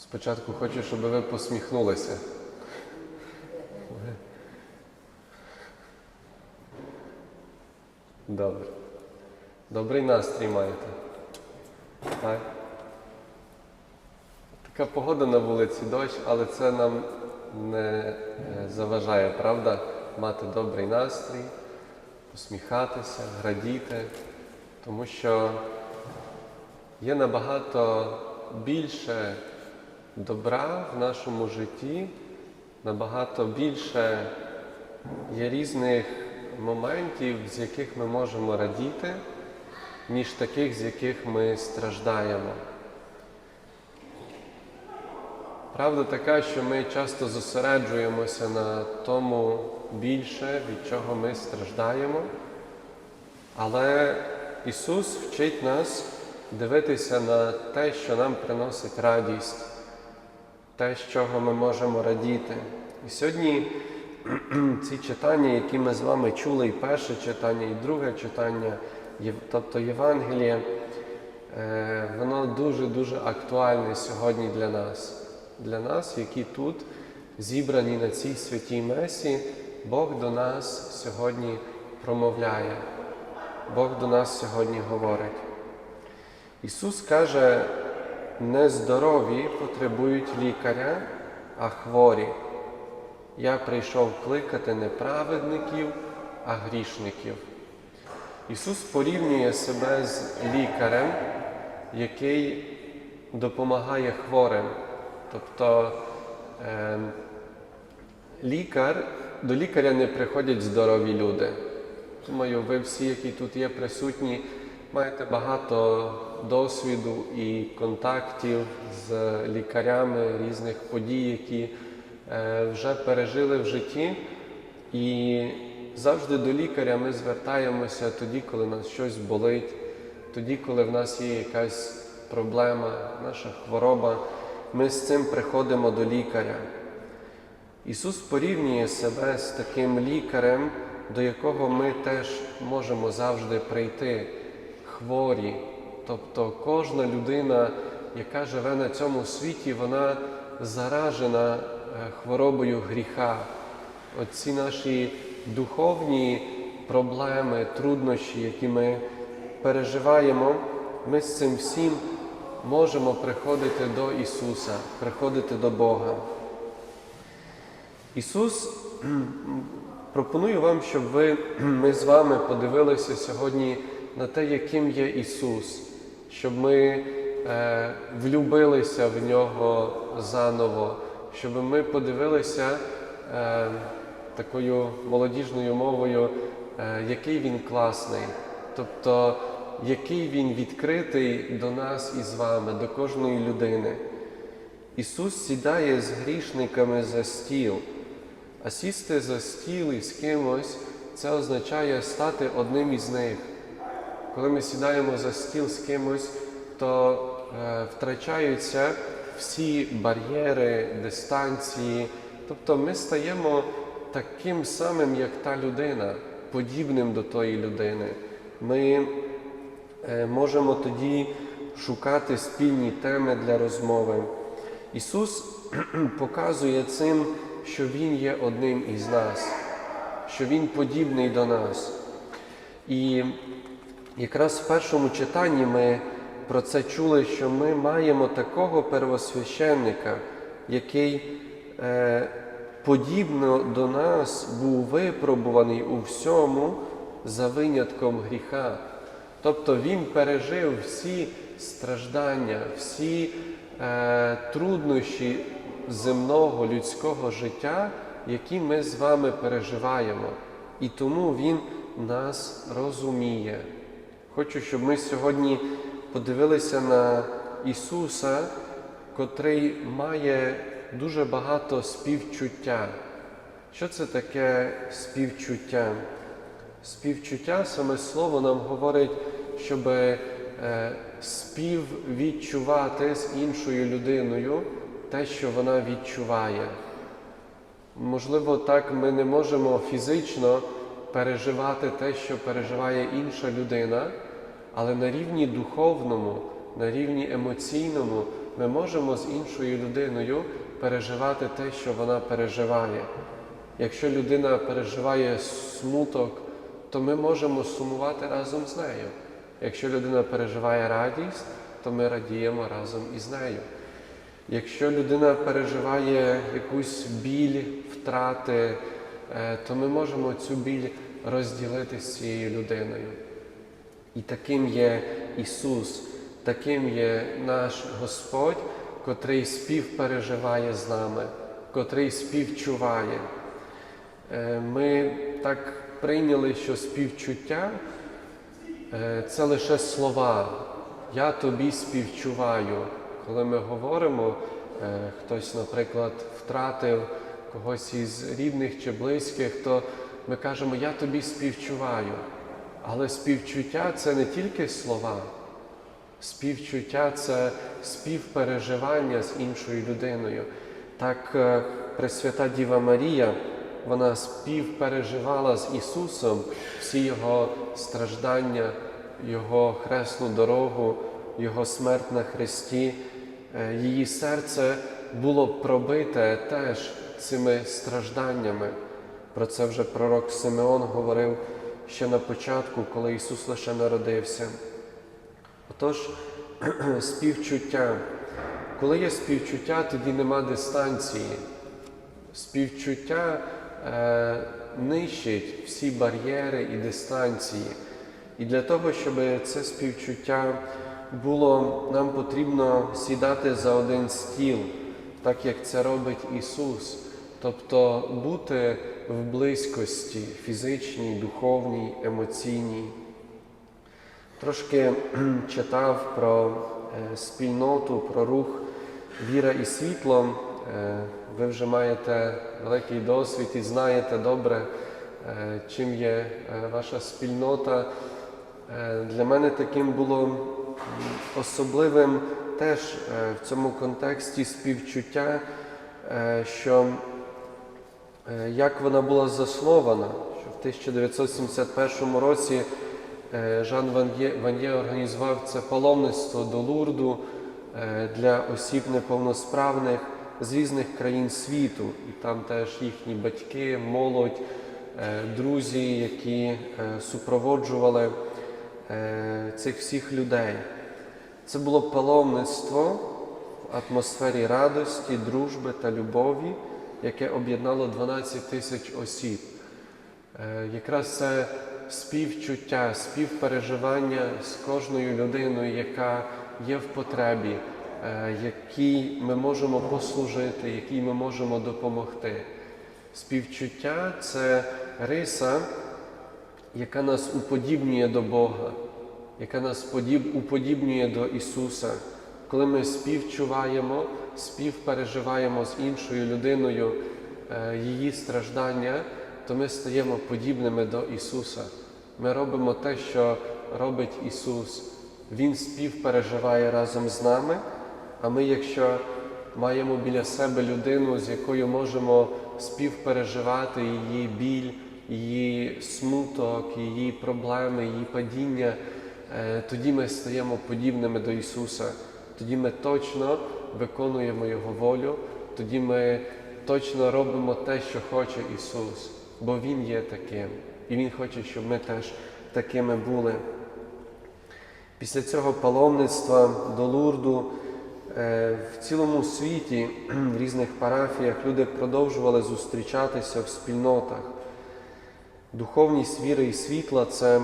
Спочатку хочу, щоб ви посміхнулися. Добре. Добрий настрій маєте. Так? Така погода на вулиці дощ, але це нам не е, заважає, правда? Мати добрий настрій, посміхатися, радіти, тому що є набагато більше добра в нашому житті, набагато більше є різних моментів, з яких ми можемо радіти, ніж таких, з яких ми страждаємо. Правда така, що ми часто зосереджуємося на тому більше, від чого ми страждаємо, але Ісус вчить нас дивитися на те, що нам приносить радість, те, з чого ми можемо радіти. І сьогодні ці читання, які ми з вами чули, і перше читання, і друге читання, тобто Євангеліє, е, воно дуже-дуже актуальне сьогодні для нас. Для нас, які тут зібрані на цій святій месі, Бог до нас сьогодні промовляє, Бог до нас сьогодні говорить. Ісус каже, нездорові потребують лікаря, а хворі. Я прийшов кликати не праведників, а грішників. Ісус порівнює себе з лікарем, який допомагає хворим. Тобто е, лікар, до лікаря не приходять здорові люди. Думаю, ви всі, які тут є присутні, маєте багато досвіду і контактів з лікарями різних подій, які е, вже пережили в житті. І завжди до лікаря ми звертаємося тоді, коли нас щось болить, тоді, коли в нас є якась проблема, наша хвороба. Ми з цим приходимо до лікаря. Ісус порівнює себе з таким лікарем, до якого ми теж можемо завжди прийти, хворі. Тобто кожна людина, яка живе на цьому світі, вона заражена е, хворобою гріха. Оці наші духовні проблеми, труднощі, які ми переживаємо, ми з цим всім можемо приходити до Ісуса, приходити до Бога. Ісус пропоную вам, щоб ви, ми з вами подивилися сьогодні на те, яким є Ісус, щоб ми е, влюбилися в Нього заново, щоб ми подивилися е, такою молодіжною мовою, е, який Він класний, тобто який Він відкритий до нас і з вами, до кожної людини. Ісус сідає з грішниками за стіл, а сісти за стіл із кимось це означає стати одним із них. Коли ми сідаємо за стіл з кимось, то е, втрачаються всі бар'єри, дистанції. Тобто ми стаємо таким самим, як та людина, подібним до тої людини. Ми е, можемо тоді шукати спільні теми для розмови. Ісус показує цим, що Він є одним із нас, що Він подібний до нас. І якраз в першому читанні ми про це чули, що ми маємо такого первосвященника, який е, подібно до нас був випробуваний у всьому за винятком гріха. Тобто Він пережив всі страждання, всі е, труднощі земного людського життя, які ми з вами переживаємо. І тому Він нас розуміє. Хочу, щоб ми сьогодні подивилися на Ісуса, котрий має дуже багато співчуття. Що це таке співчуття? Співчуття, саме слово нам говорить, щоб е, співвідчувати з іншою людиною те, що вона відчуває. Можливо, так ми не можемо фізично переживати те, що переживає інша людина, але на рівні духовному, на рівні емоційному ми можемо з іншою людиною переживати те, що вона переживає. Якщо людина переживає смуток, то ми можемо сумувати разом з нею. Якщо людина переживає радість, то ми радіємо разом із нею. Якщо людина переживає якусь біль, втрати, е, то ми можемо цю біль розділити з цією людиною. І таким є Ісус, таким є наш Господь, котрий співпереживає з нами, котрий співчуває. Е, Ми так прийняли, що співчуття е, це лише слова. Я тобі співчуваю. Коли ми говоримо, е, хтось, наприклад, втратив когось із рідних чи близьких, то ми кажемо, я тобі співчуваю. Але співчуття це не тільки слова. Співчуття це співпереживання з іншою людиною. Так е, Пресвята Діва Марія, вона співпереживала з Ісусом всі Його страждання, Його хресну дорогу, Його смерть на Христі. Е, Її серце було пробите теж цими стражданнями. Про це вже пророк Симеон говорив ще на початку, коли Ісус лише народився. Отож, співчуття. Коли є співчуття, тоді нема дистанції. Співчуття е, нищить всі бар'єри і дистанції. І для того, щоб це співчуття було, нам потрібно сідати за один стіл, так як це робить Ісус. Тобто бути в близькості фізичній, духовній, емоційній. Трошки читав про е, спільноту, про рух Віра і світло. Е, Ви вже маєте великий досвід і знаєте добре, е, чим є ваша спільнота. Для мене таким було особливим теж в цьому контексті співчуття, що як вона була заснована, що в 1971 році е, Жан Ван'є організував це паломництво до Лурду е, для осіб неповносправних з різних країн світу. І там теж їхні батьки, молодь, е, друзі, які е, супроводжували е, цих всіх людей. Це було паломництво в атмосфері радості, дружби та любові, яке об'єднало 12 тисяч осіб. Е, Якраз це співчуття, співпереживання з кожною людиною, яка є в потребі, е, якій ми можемо послужити, якій ми можемо допомогти. Співчуття це риса, яка нас уподібнює до Бога, яка нас уподібнює до Ісуса. Коли ми співчуваємо, співпереживаємо з іншою людиною е, її страждання, то ми стаємо подібними до Ісуса. Ми робимо те, що робить Ісус. Він співпереживає разом з нами, а ми, якщо маємо біля себе людину, з якою можемо співпереживати її біль, її смуток, її проблеми, її падіння, е, тоді ми стаємо подібними до Ісуса. Тоді ми точно виконуємо Його волю, тоді ми точно робимо те, що хоче Ісус, бо Він є таким, і Він хоче, щоб ми теж такими були. Після цього паломництва до Лурду е, в цілому світі, в різних парафіях люди продовжували зустрічатися в спільнотах. Духовність віри і світла це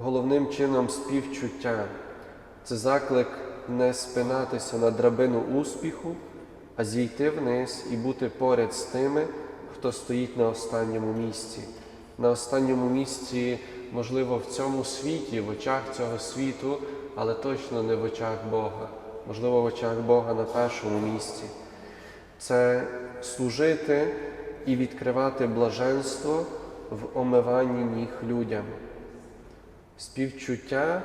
головним чином співчуття, це заклик не спинатися на драбину успіху, а зійти вниз і бути поряд з тими, хто стоїть на останньому місці. На останньому місці, можливо, в цьому світі, в очах цього світу, але точно не в очах Бога. Можливо, в очах Бога на першому місці. Це служити і відкривати блаженство в омиванні ніг людям. Співчуття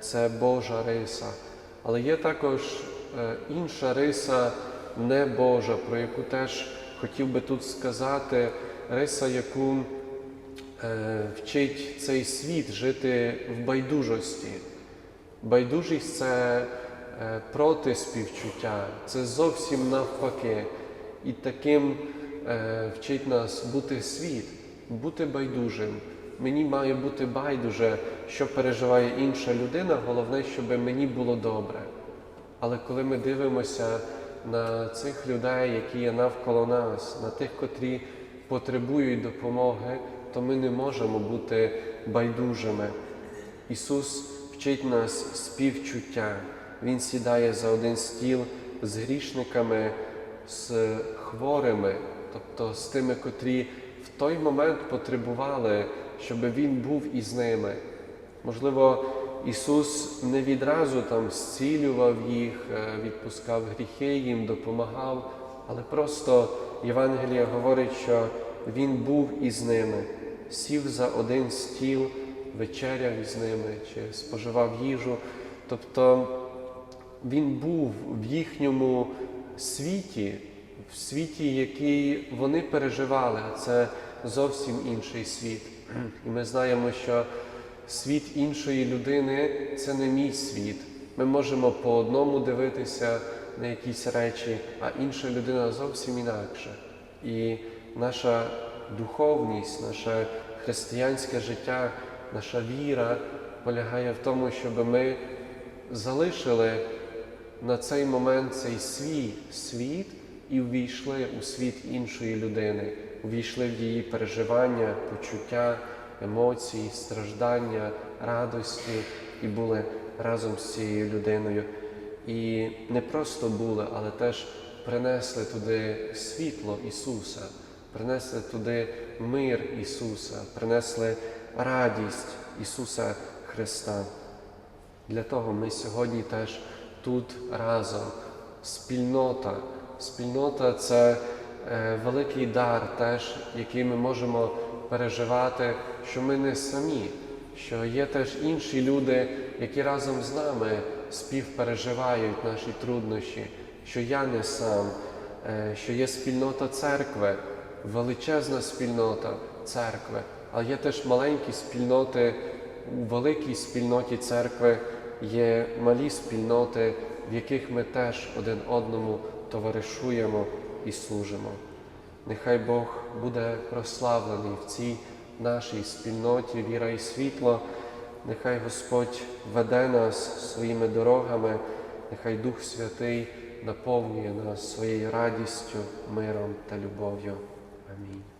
це Божа риса, але є також е, інша риса не Божа, про яку теж хотів би тут сказати, риса, яку е, вчить цей світ жити в байдужості. Байдужість це е, проти співчуття. Це зовсім навпаки. І таким е, вчить нас бути світ, бути байдужим. Мені має бути байдуже, що переживає інша людина, головне, щоб мені було добре. Але коли ми дивимося на цих людей, які є навколо нас, на тих, котрі потребують допомоги, то ми не можемо бути байдужими. Ісус вчить нас співчуття. Він сідає за один стіл з грішниками, з хворими, тобто з тими, котрі в той момент потребували, щоб Він був із ними. Можливо, Ісус не відразу там зцілював їх, е, відпускав гріхи їм, допомагав, але просто Євангелія говорить, що Він був із ними, сів за один стіл, вечеряв із ними чи споживав їжу. Тобто Він був в їхньому світі, в світі, який вони переживали, а це зовсім інший світ. І ми знаємо, що світ іншої людини це не мій світ. Ми можемо по одному дивитися на якісь речі, а інша людина зовсім інакша. І наша духовність, наше християнське життя, наша віра полягає в тому, щоб ми залишили на цей момент цей свій світ і увійшли у світ іншої людини, увійшли в її переживання, почуття, емоції, страждання, радості і були разом з цією людиною. І не просто були, але теж принесли туди світло Ісуса, принесли туди мир Ісуса, принесли радість Ісуса Христа. Для того ми сьогодні теж тут разом. Спільнота. Спільнота це великий дар, теж, який ми можемо переживати, що ми не самі, що є теж інші люди, які разом з нами співпереживають наші труднощі, що я не сам, е, що є спільнота церкви, величезна спільнота церкви, але є теж маленькі спільноти у великій спільноті церкви є малі спільноти, в яких ми теж один одному товаришуємо і служимо. Нехай Бог буде прославлений в цій нашій спільноті, віра і світло. Нехай Господь веде нас своїми дорогами, нехай Дух Святий наповнює нас своєю радістю, миром та любов'ю. Амінь.